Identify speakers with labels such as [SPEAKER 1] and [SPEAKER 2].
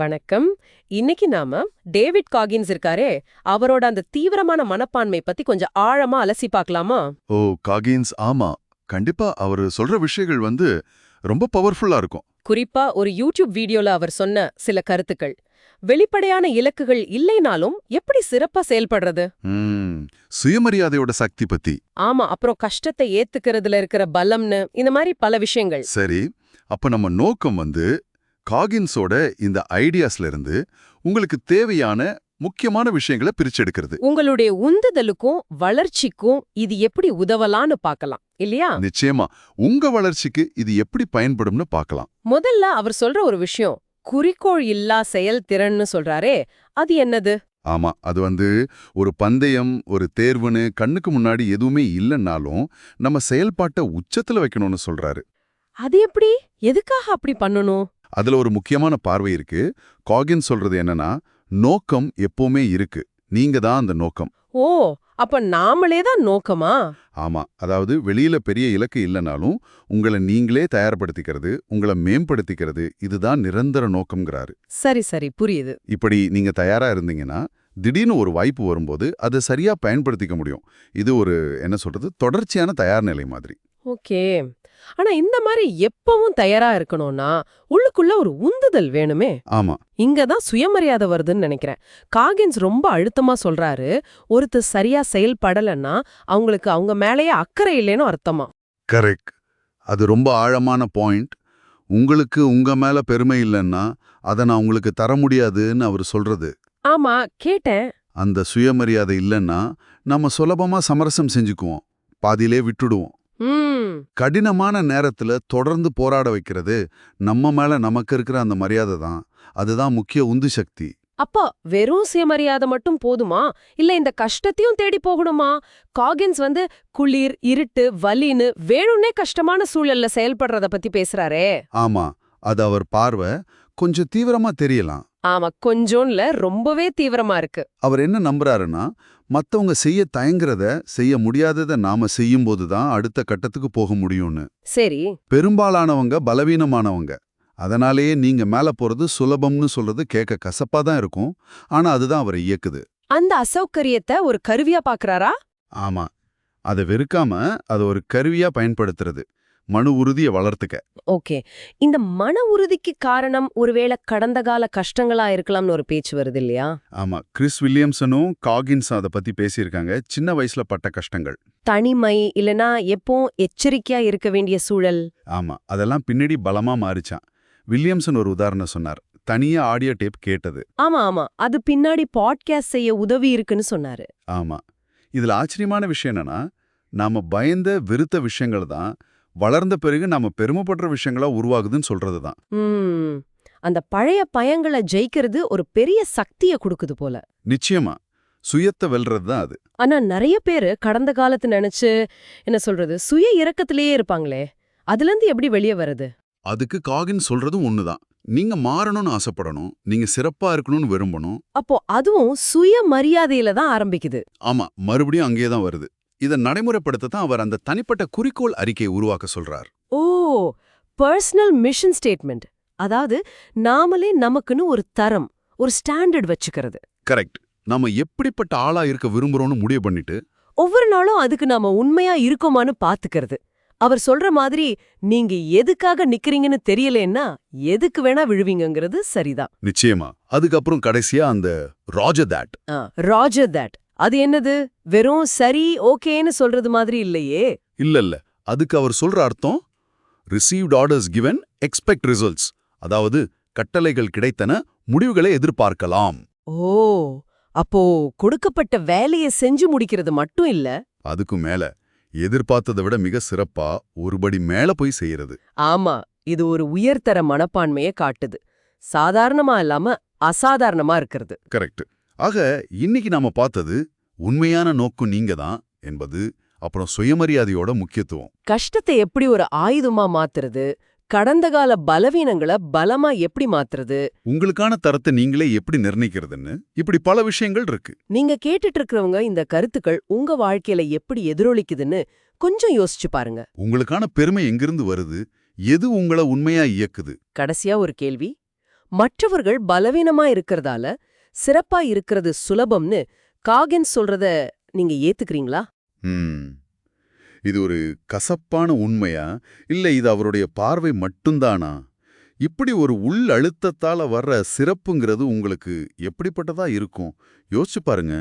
[SPEAKER 1] வணக்கம். இன்னைக்கு நாம டேவிட் காகின்ஸ் இருக்காரே அவரோட அந்த தீவிரமான மனப்பான்மை பத்தி கொஞ்சம் ஆழமா அலசி பார்க்கலாமா?
[SPEAKER 2] ஓ காகின்ஸ் ஆமா. கண்டிப்பா அவரு சொல்ற விஷயங்கள் வந்து ரொம்ப பவர்ஃபுல்லா இருக்கும்.
[SPEAKER 1] குறிப்பா ஒரு யூடியூப் வீடியோல அவர் சொன்ன சில கருத்துக்கள். வெளிப்படையான இலக்குகள் இல்லைனாலும் எப்படி சிறப்பா செயல்படுறது?
[SPEAKER 2] ம், சுயமரியாதையோட சக்தி பத்தி.
[SPEAKER 1] ஆமா அப்புறம் கஷ்டத்தை ஏத்துக்கிறதுல இருக்கிற பலம்னு இந்த மாதிரி பல விஷயங்கள்.
[SPEAKER 2] சரி அப்ப நம்ம நோக்கம் வந்து காகின்ஸோட இந்த ஐடியாஸ்ல இருந்து உங்களுக்கு தேவையான முக்கியமான விஷயங்களை பிரிச்செடுக்கிறது.
[SPEAKER 1] உங்களுடைய உந்துதலுக்கும் வளர்ச்சிக்கும் இது எப்படி உதவலான்னு பார்க்கலாம் இல்லையா?
[SPEAKER 2] நிச்சயமா. உங்க வளர்ச்சிக்கு இது எப்படி பயன்படும்னு பார்க்கலாம்.
[SPEAKER 1] முதல்ல அவர் சொல்ற ஒரு விஷயம் குறிக்கோள் இல்லா செயல்திறன்னு சொல்றாரே அது என்னது?
[SPEAKER 2] ஆமா அது வந்து ஒரு பந்தயம் ஒரு தேர்வுன்னு கண்ணுக்கு முன்னாடி எதுவுமே இல்லைன்னாலும் நம்ம செயல்பாட்டை உச்சத்துல வைக்கணும்னு சொல்றாரு.
[SPEAKER 1] அது எப்படி? எதுக்காக அப்படி பண்ணணும்?
[SPEAKER 2] அதுல ஒரு முக்கியமான பார்வை இருக்கு. காகின் சொல்றது என்னன்னா நோக்கம் எப்பவுமே இருக்கு. நீங்க தான் அந்த நோக்கம்.
[SPEAKER 1] ஓ அப்ப நாமளே தான் நோக்கமா?
[SPEAKER 2] ஆமா. அதாவது வெளியில பெரிய இலக்கு இல்லைனாலும் உங்களை நீங்களே தயார்படுத்திக்கிறது உங்களை மேம்படுத்திக்கிறது இதுதான் நிரந்தர நோக்கம்ங்கிறாரு.
[SPEAKER 1] சரி சரி. புரியுது.
[SPEAKER 2] இப்படி நீங்க தயாரா இருந்தீங்கன்னா திடீர்னு ஒரு வாய்ப்பு வரும்போது அதை சரியா பயன்படுத்திக்க முடியும். இது ஒரு என்ன சொல்றது தொடர்ச்சியான தயார் நிலை மாதிரி.
[SPEAKER 1] ஓகே. ஆனா இந்த மாதிரி எப்பவும் தயாரா இருக்கணும்னா உள்ளுக்குள்ள ஒரு உந்துதல் வேணுமே.
[SPEAKER 2] ஆமா.
[SPEAKER 1] இங்க தான் சுயமரியாதை வருதுன்னு நினைக்கிறேன். காகின்ஸ் ரொம்ப அழுத்தமா சொல்றாரு. ஒருத்தர் சரியா செயல்படலன்னா அவங்களுக்கு அவங்க மேலேயே அக்கறை இல்லைன்னு அர்த்தமா?
[SPEAKER 2] கரெக்ட் அது ரொம்ப ஆழமான பாயிண்ட் உங்களுக்கு உங்க மேல பெருமை இல்லைன்னா அதை நான் உங்களுக்கு தர முடியாதுன்னு அவர் சொல்றது.
[SPEAKER 1] ஆமா கேட்டேன்.
[SPEAKER 2] அந்த சுயமரியாதை இல்லைன்னா நம்ம சுலபமா சமரசம் செஞ்சுக்குவோம். பாதியிலே விட்டுடுவோம். கடினமான நேரத்துல தொடர்ந்து போராட வைக்கிறது நம்ம மேல நமக்கு இருக்கிற அந்த மரியாதை தான். அதுதான் முக்கிய உந்து சக்தி.
[SPEAKER 1] அப்போ வெறும் சுயமரியாதை மட்டும் போதுமா? இல்ல இந்த கஷ்டத்தையும் தேடி போகணுமா? காகின்ஸ் வந்து குளிர் இருட்டு வலின்னு வேணும்னே கஷ்டமான சூழல்ல செயல்படுறத பத்தி பேசுறாரே.
[SPEAKER 2] ஆமா அது அவர் பார்வை கொஞ்சம் தீவிரமா தெரியலாம்.
[SPEAKER 1] ஆமா கொஞ்சம்ல ரொம்பவே தீவிரமா இருக்கு.
[SPEAKER 2] அவர் என்ன நம்புறாருன்னா மத்தவங்க செய்ய தயங்குறத செய்ய முடியாததை நாம செய்யும்போது தான் அடுத்த கட்டத்துக்கு போக முடியும்னு.
[SPEAKER 1] சரி.
[SPEAKER 2] பெரும்பாலானவங்க பலவீனமானவங்க. அதனாலேயே நீங்க மேல போறது சுலபம்னு சொல்றது கேட்க கசப்பா தான் இருக்கும். ஆனா அதுதான் அவரை இயக்குது.
[SPEAKER 1] அந்த அசௌகரியத்தை ஒரு கருவியா பாக்குறாரா?
[SPEAKER 2] ஆமா. அதை வெறுக்காம அதை ஒரு கருவியா பயன்படுத்துறது. மனு உறுதியை வளர்த்துக்க.
[SPEAKER 1] ஓகே. இந்த மன உறுதிக்கு காரணம் ஒருவேளை கடந்த கால கஷ்டங்களா இருக்கலாம்னு ஒரு பேச்சு வருது இல்லையா?
[SPEAKER 2] ஆமா. கிறிஸ் வில்லியம்சனும் காகின்ஸும் அதை பத்தி பேசியிருக்காங்க. சின்ன வயசுல பட்ட கஷ்டங்கள்.
[SPEAKER 1] தனிமை இல்லனா எப்போ எச்சரிக்கையா இருக்க வேண்டிய சூழல்?
[SPEAKER 2] ஆமா. அதெல்லாம் பின்னாடி பலமா மாறிச்சான். வில்லியம்சன் ஒரு உதாரணம் சொன்னார். தனியா ஆடியோ டேப் கேட்டது.
[SPEAKER 1] ஆமா ஆமா. அது பின்னாடி பாட்காஸ்ட் செய்ய உதவி இருக்குன்னு சொன்னாரு.
[SPEAKER 2] ஆமா. இதுல ஆச்சரியமான விஷயம் என்னன்னா நாம பயந்த வெறுத்த விஷயங்கள் தான் வளர்ந்த பிறகு நாம பெருமைப்படுற விஷயங்களா உருவாகுதுன்னு சொல்றது தான்
[SPEAKER 1] அந்த பழைய பயங்களை ஜெயிக்கிறது ஒரு பெரிய சக்திய கொடுக்குது போல.
[SPEAKER 2] நிச்சயமா. சுயத்தை வெல்றது தான் அது.
[SPEAKER 1] ஆனா நிறைய பேரு கடந்த காலத்து நினைச்சு என்ன சொல்றது சுய இரக்கத்திலேயே இருப்பாங்களே அதுல இருந்து எப்படி வெளியே வருது
[SPEAKER 2] அதுக்கு காகின் சொல்றதும் ஒண்ணுதான். நீங்க மாறணும்னு ஆசைப்படணும் நீங்க சிறப்பா இருக்கணும்னு விரும்பணும்.
[SPEAKER 1] அப்போ அதுவும் சுய மரியாதையில தான் ஆரம்பிக்குது.
[SPEAKER 2] ஆமா மறுபடியும் அங்கேயே தான் வருது. இதை நடைமுறைப்படுத்த தான் அவர் அந்த தனிப்பட்ட குறிக்கோள் அறிக்கையை உருவாக்க சொல்றார்.
[SPEAKER 1] ஓ பர்சனல் மிஷன் ஸ்டேட்மெண்ட் அதாவது நாமளே நமக்குன்னு ஒரு தரம் ஒரு ஸ்டாண்டர்ட் வச்சுக்கிறது.
[SPEAKER 2] கரெக்ட் நாம எப்படிப்பட்ட ஆளா இருக்க விரும்புறோம்னு முடிவு பண்ணிட்டு
[SPEAKER 1] ஒவ்வொரு நாளும் அதுக்கு நாம உண்மையா இருக்கோமான்னு பாத்துக்கிறது. அவர் சொல்ற மாதிரி நீங்க எதுக்காக நிக்கிறீங்கன்னு தெரியலன்னா எதுக்கு வேணா விழுவீங்கங்கிறது சரிதான்.
[SPEAKER 2] நிச்சயமா. அதுக்கப்புறம் கடைசியா அந்த ராஜர் தட்
[SPEAKER 1] ராஜர் தட் அது என்னது? வெறும் சரி ஓகேன்னு சொல்றது மாதிரி இல்லையே.
[SPEAKER 2] இல்ல இல்ல அதுக்கு அவர் சொல்ற அர்த்தம் received orders given expect results அதாவது கட்டளைகள் கிடைத்தன முடிவுகளை எதிர்பார்க்கலாம்.
[SPEAKER 1] ஓ அப்போ கொடுக்கப்பட்ட வேலையை செஞ்சு முடிக்கிறது மட்டும் இல்ல?
[SPEAKER 2] அதுக்கும் மேல எதிர்பார்த்ததை விட மிக சிறப்பா ஒருபடி மேல போய் செய்யறது.
[SPEAKER 1] ஆமா இது ஒரு உயர்தர மனப்பான்மையை காட்டுது. சாதாரணமா இல்லாம அசாதாரணமா இருக்கிறது.
[SPEAKER 2] கரெக்ட் ஆக இன்னைக்கு நாம பார்த்தது உண்மையான நோக்கம் நீங்க தான் என்பது அப்புறம் சுயமரியாதையோட முக்கியத்துவம்.
[SPEAKER 1] கஷ்டத்தை எப்படி ஒரு ஆயுதமா மாத்துறது? கடந்த கால பலவீனங்களை பலமா எப்படி மாத்துறது?
[SPEAKER 2] உங்களுக்கான தரத்தை நீங்களே எப்படி நிர்ணயிக்கிறதுன்னு இப்படி பல விஷயங்கள் இருக்கு.
[SPEAKER 1] நீங்க கேட்டுட்டு இருக்கிறவங்க இந்த கருத்துக்கள் உங்க வாழ்க்கையில எப்படி எதிரொலிக்குதுன்னு கொஞ்சம் யோசிச்சு பாருங்க.
[SPEAKER 2] உங்களுக்கான பெருமை எங்கிருந்து வருது? எது உங்களை உண்மையா இயக்குது?
[SPEAKER 1] கடைசியா ஒரு கேள்வி. மற்றவர்கள் பலவீனமா இருக்கறதால சிறப்பா இருக்கிறது சுலபம்னு காகின்ஸ் சொல்றத நீங்க ஏத்துக்கிறீங்களா?
[SPEAKER 2] இது ஒரு கசப்பான உண்மையா? இல்ல இது அவருடைய பார்வை மட்டும்தானா? இப்படி ஒரு உள் அழுத்தத்தால வர்ற சிறப்புங்கிறது உங்களுக்கு எப்படிப்பட்டதா இருக்கும்? யோசிச்சு பாருங்க.